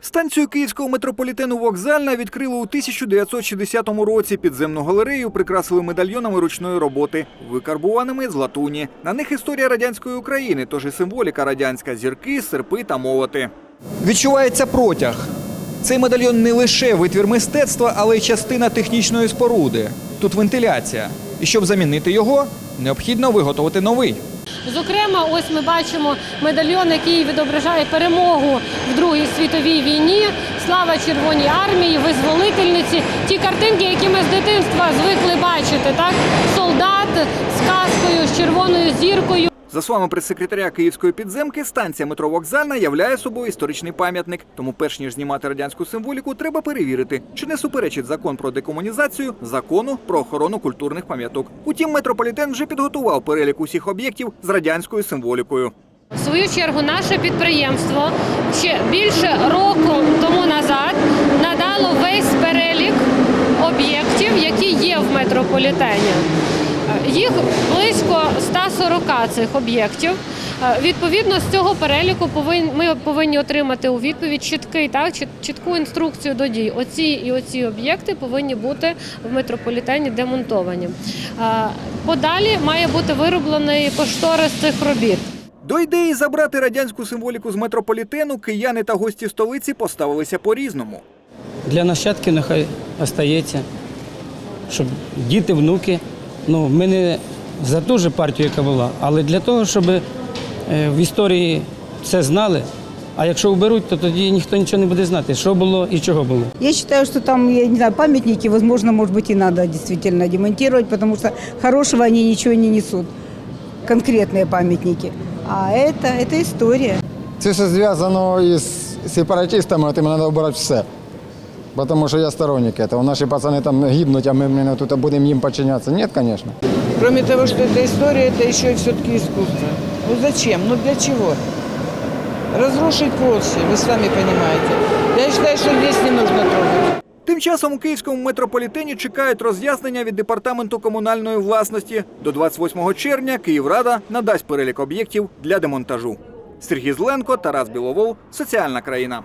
Станцію київського метрополітену вокзальна відкрили у 1960 році. Підземну галерею прикрасили медальйонами ручної роботи, викарбуваними з латуні. На них історія радянської України, тож і символіка радянська зірки, серпи та молоти. Відчувається протяг. Цей медальйон не лише витвір мистецтва, але й частина технічної споруди. Тут вентиляція. І щоб замінити його, необхідно виготовити новий. Зокрема, ось ми бачимо медальйон, який відображає перемогу в Другій світовій війні. Слава Червоній армії, визволительниці. Ті картинки, які ми з дитинства звикли бачити, так солдат з каскою, з червоною зіркою. За словами прес-секретаря Київської підземки, станція метро вокзальна являє собою історичний пам'ятник. Тому, перш ніж знімати радянську символіку, треба перевірити, чи не суперечить закон про декомунізацію закону про охорону культурних пам'яток. Утім, метрополітен вже підготував перелік усіх об'єктів з радянською символікою. В свою чергу наше підприємство ще більше року тому назад надало весь перелік об'єктів, які є в метрополітені. Їх близько 140 цих об'єктів. Е, Відповідно з цього переліку ми повинні отримати у відповідь чіткий так чітку інструкцію до дій. Оці і оці об'єкти повинні бути в метрополітені демонтовані. Е, Подалі має бути вироблений кошторис цих робіт. До ідеї забрати радянську символіку з метрополітену кияни та гості столиці поставилися по-різному. Для нащадків нехай остається, щоб діти, внуки. Ну, ми не за ту же партію, яка була, але для того, щоб е, в історії все знали. А якщо уберуть, то тоді ніхто нічого не буде знати, що було і чого було. Я считаю, что там, я не знаю, памятники, возможно, может быть, и надо действительно демонтировать, потому что хорошего они ничего не несут. Конкретные памятники. А это, это история. Це все зв'язано із сепаратистами, тим треба обирати все. Бо Тому що я сторонник этого. Наші пацани там гибнуть, а ми блін, тут будемо їм подчиняться. Ні, звісно. Кроме того, что это история, это еще и все-таки искусство. Ну зачем? Ну для чего? Разрушить проще, вы сами понимаете. Я считаю, что здесь не нужно трогать. Тим часом у київському метрополітені чекають роз'яснення від департаменту комунальної власності. До 28 червня Київрада надасть перелік об'єктів для демонтажу. Сергій Зленко, Тарас Біловол, Соціальна країна.